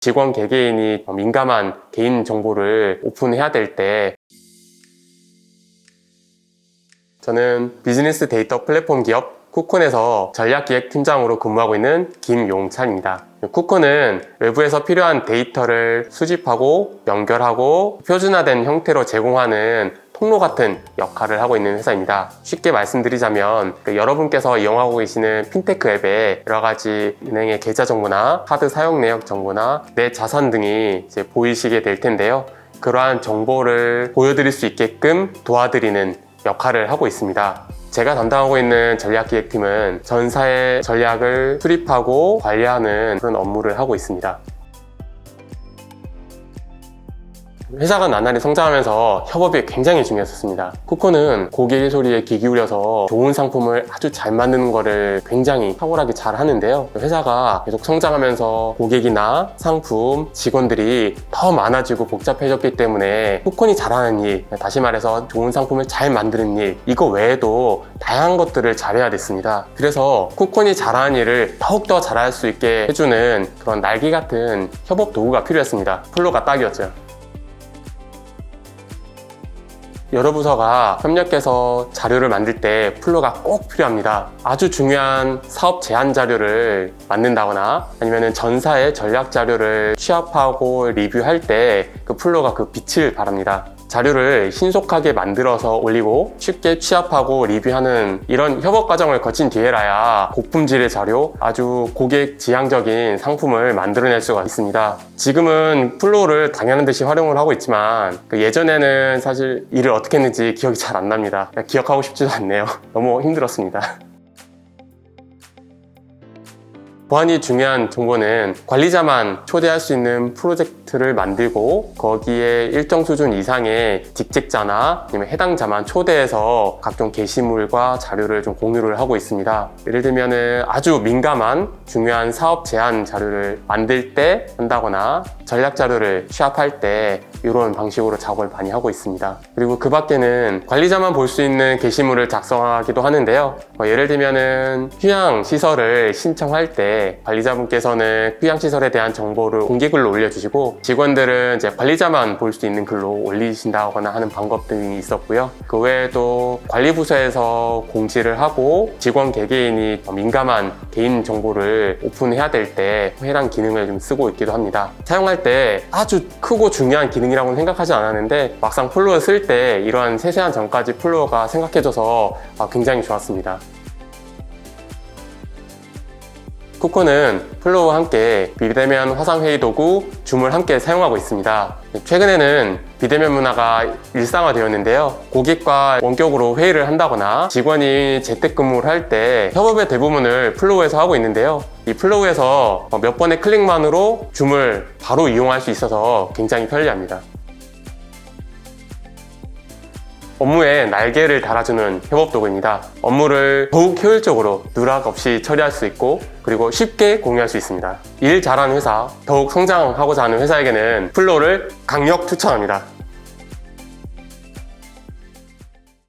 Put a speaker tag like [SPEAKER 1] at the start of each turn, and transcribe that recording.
[SPEAKER 1] 직원 개개인이 민감한 개인 정보를 오픈해야 될 때 저는 비즈니스 데이터 플랫폼 기업 쿠콘에서 전략기획팀장으로 근무하고 있는 김용찬입니다. 쿠콘은 외부에서 필요한 데이터를 수집하고 연결하고 표준화된 형태로 제공하는 통로 같은 역할을 하고 있는 회사입니다. 쉽게 말씀드리자면 그 여러분께서 이용하고 계시는 핀테크 앱에 여러 가지 은행의 계좌 정보나 카드 사용 내역 정보나 내 자산 등이 이제 보이시게 될 텐데요. 그러한 정보를 보여드릴 수 있게끔 도와드리는 역할을 하고 있습니다. 제가 담당하고 있는 전략기획팀은 전사의 전략을 수립하고 관리하는 그런 업무를 하고 있습니다. 회사가 나날이 성장하면서 협업이 굉장히 중요했었습니다. 쿠코는 고객의 소리에 귀 기울여서 좋은 상품을 아주 잘 만드는 거를 굉장히 탁월하게 잘 하는데요. 회사가 계속 성장하면서 고객이나 상품, 직원들이 더 많아지고 복잡해졌기 때문에 쿠콘이 잘하는 일, 다시 말해서 좋은 상품을 잘 만드는 일, 이거 외에도 다양한 것들을 잘해야 됐습니다. 그래서 쿠콘이 잘하는 일을 더욱더 잘할 수 있게 해주는 그런 날개 같은 협업 도구가 필요했습니다. 플로가 딱이었죠. 여러 부서가 협력해서 자료를 만들 때 플로가 꼭 필요합니다. 아주 중요한 사업 제안 자료를 만든다거나 아니면 전사의 전략 자료를 취합하고 리뷰할 때 그 플로가 그 빛을 바랍니다. 자료를 신속하게 만들어서 올리고 쉽게 취합하고 리뷰하는 이런 협업 과정을 거친 뒤에라야 고품질의 자료, 아주 고객 지향적인 상품을 만들어낼 수가 있습니다. 지금은 플로우를 당연한 듯이 활용을 하고 있지만 그 예전에는 사실 일을 어떻게 했는지 기억이 잘 안 납니다. 기억하고 싶지도 않네요. 너무 힘들었습니다. 보안이 중요한 정보는 관리자만 초대할 수 있는 프로젝트 를 만들고 거기에 일정 수준 이상의 직책자나 아니면 해당자만 초대해서 각종 게시물과 자료를 좀 공유를 하고 있습니다. 예를 들면은 아주 민감한 중요한 사업 제안 자료를 만들 때 한다거나 전략 자료를 취합할 때 이런 방식으로 작업을 많이 하고 있습니다. 그리고 그 밖에는 관리자만 볼 수 있는 게시물을 작성하기도 하는데요. 뭐 예를 들면은 휴양 시설을 신청할 때 관리자분께서는 휴양 시설에 대한 정보를 공개글로 올려주시고 직원들은 이제 관리자만 볼 수 있는 글로 올리신다거나 하는 방법 등이 있었고요. 그 외에도 관리부서에서 공지를 하고 직원 개개인이 민감한 개인 정보를 오픈해야 될 때 해당 기능을 좀 쓰고 있기도 합니다. 사용할 때 아주 크고 중요한 기능이라고는 생각하지 않았는데 막상 플로어 쓸 때 이러한 세세한 점까지 플로어가 생각해줘서 아, 굉장히 좋았습니다. 쿠코는 플로우와 함께 비대면 화상 회의 도구 줌을 함께 사용하고 있습니다. 최근에는 비대면 문화가 일상화되었는데요. 고객과 원격으로 회의를 한다거나 직원이 재택근무를 할 때 협업의 대부분을 플로우에서 하고 있는데요. 이 플로우에서 몇 번의 클릭만으로 줌을 바로 이용할 수 있어서 굉장히 편리합니다. 업무에 날개를 달아주는 협업 도구입니다. 업무를 더욱 효율적으로 누락 없이 처리할 수 있고 그리고 쉽게 공유할 수 있습니다. 일 잘하는 회사, 더욱 성장하고자 하는 회사에게는 플로우를 강력 추천합니다.